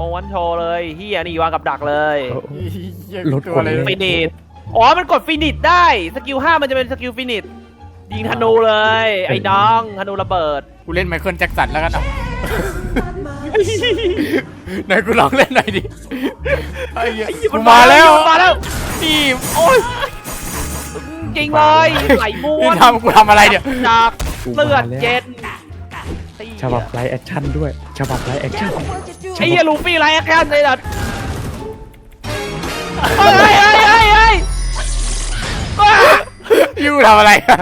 ม้วนโชว์เลยเฮียนี่วางกับดักเลยโอ้เหี้ยลดตัวอะไรคนเลยฟินิชอ๋อ มันกดฟินิชได้ สกิลห้ามันจะเป็นสกิลฟินิชยิงธนูเลย ไอ้น้องธนูระเบิด กูเล่นไมเคิลแจ็คสันแล้วกันอะไหนกูลองเล่นหน่อยดิไอ้เหี้ยกูมาแล้วมาแล้วนี่โอ้ยจริงเลยไหลม้วนี่นทำกูทำอะไรเนี่ยจากกูเลือดมาแล้วเย็น ฉบับไลฟ์แอคชั่นด้วยฉบับไลฟ์แอคชั่นไอ้เหี้ยลูฟี่ไรแอคชั่นเลยนะเฮ้ยเฮ้ยเฮ้ยเฮ้ยเฮ้ยว้ายูทำอะไรอะ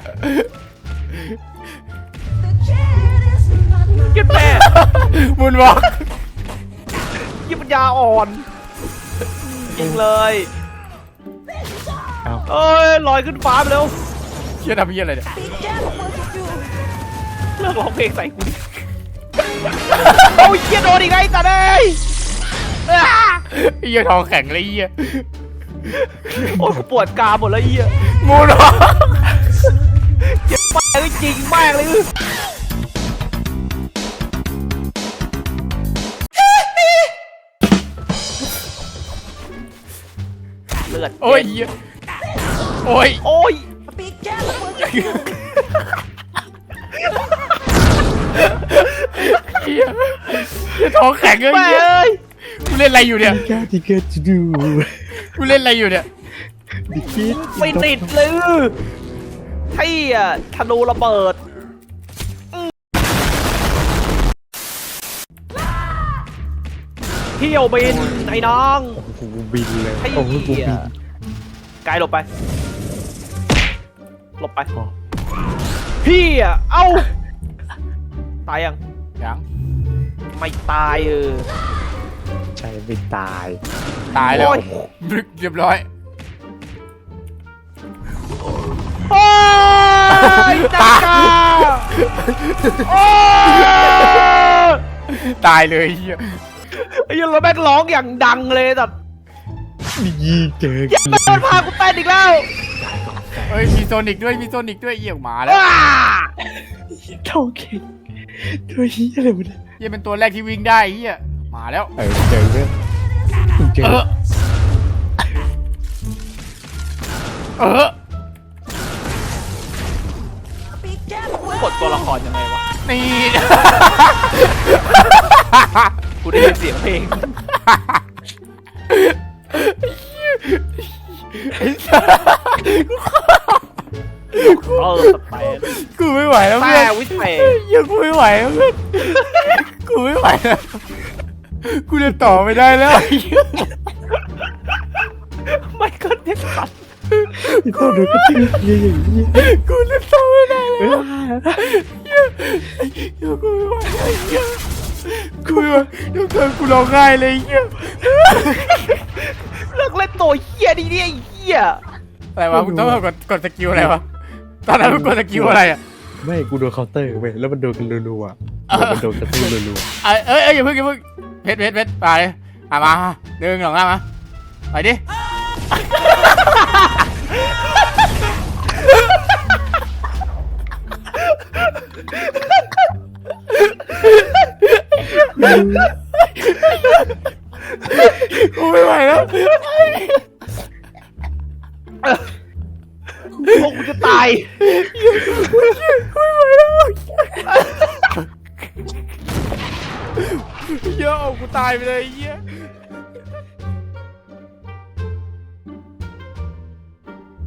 คิดแม่มุนบอกยิปัญญาอ่อนยิงเลยเอาเอ้ยลอยขึ้นฟ้าไปเร็วเชี่ยทำเหี้ยอะไรเนี่ย เลิกร้องเพลงใส่กูดิโอ้ยเหี้ยโดนอีกไงสัตว์เอ้ยอ้าไอ้เหี้ยทองแข็งเลยไอ้เหี้ยโอ้ยกูปวดกรามหมดแล้วไอ้เหี้ยมุนบอกเจ็บมากเลยจริงมากเลย เลือดโอ้ยเหี้ยโอ้ย โอ้ยเทองแข็งเลยแม่เหี้ยเอ้ยกูเล่นอะไรอยู่เนี่ยแค่ที่เกิดจะดูกูเล่นอะไรอยู่เนี่ยดิคิดไม่ติดเลยไอ้อะธนูระเบิด เที่ยวบินไอ้น้องโอ้โหบินเลยไอ้โอ้โหกูเหี้ยบินกายหลบไป หลบไปพอพี่อะ เอ้า ตายยังยัง ไม่ตายเออ ใช่ไม่ตาย ตายแล้วโอ้ย บึกเรียบร้อยโอ้ยจ้าโอ้ยตายเลยไอ้เหี้ยไอ้ยันเราแม่งร้องอย่างดังเลยแต่ยี่เจอยันมันพากูเต้นอีกแล้วเฮ้ยมีโซนิกด้วยมีโซนิกด้วยเหี้ยมาแล้วว้า เท่าเก่งตัวเฮียอะไรวะเนี่ยเหี้ยเป็นตัวแรกที่วิ่งได้ไอ้เหี้ยมาแล้ว เออเจอเรื่องเจอเออ เออกดตัวละครยังไงวะ นี่ กูได้ยินเสียงเพลง ไม่ไหวแล้วแต่เพื่อนวิเศษเหี้ยกูไม่ไหวแล้วเพื่อนกูไม่ไหวแล้วกูจะต่อไม่ได้แล้วไอ้เหี้ยไม่ก็เด็กสัตว์ที่ตัวดูก็ทิ้งเฮียอย่างนี้กูจะต่อไม่ได้แล้วเออเหี้ยกูไม่ไหวแล้วไอ้เหี้ยกูไม่ไหวเดี๋ยวเธอกูร้องไห้เลยไอ้เหี้ยเลิกเล่นตัวเฮี้ยดิเนี่ยไอ้เฮี้ยอะไรวะมึงต้องกดกดสกิลอะไรวะตอนนั้นมึงกดสกิลอะไรอะ ไม่กูโดนเคาน์เตอร์เว้ยแล้วมันโดนกันรัวๆอะมันโดนกระทืบรัวเอ้ยเอ้ยเอ้ยอย่าเพิ่งอย่าเพิ่งเพชรเพชรเพชรไปเลยอะมาหนึ่งสองสามมาไปดิกูไม่ไหวแล้ว พวกกูจะตายเหี้ยอะกูตายไปเลยไอ้เหี้ย